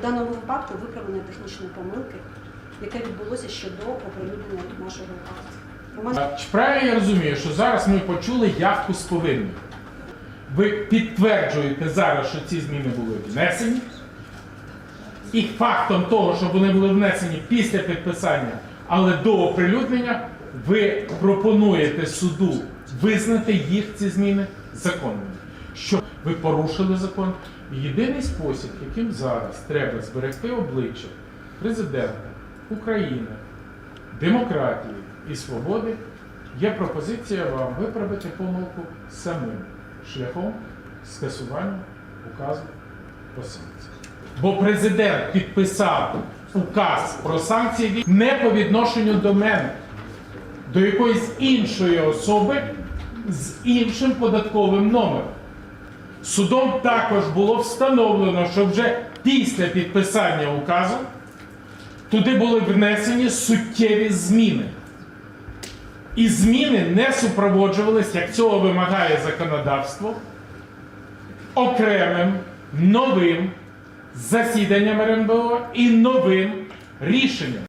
У даному випадку виправлення технічної помилки, яке відбулося щодо оприлюднення нашого. Громадські- Чи правильно я розумію, що зараз ми почули явку з повинним? Ви підтверджуєте зараз, що ці зміни були внесені, і фактом того, що вони були внесені після підписання, але до оприлюднення, ви пропонуєте суду визнати їх ці зміни законними. Що ви порушили закон. Єдиний спосіб, яким зараз треба зберегти обличчя президента України, демократії і свободи, є пропозиція вам виправити помилку самим шляхом скасування указу про санкції. Бо президент підписав указ про санкції не по відношенню до мене, до якоїсь іншої особи з іншим податковим номером. Судом також було встановлено, що вже після підписання указу туди були внесені суттєві зміни. І зміни не супроводжувались, як цього вимагає законодавство, окремим новим засіданням РНБО і новим рішенням.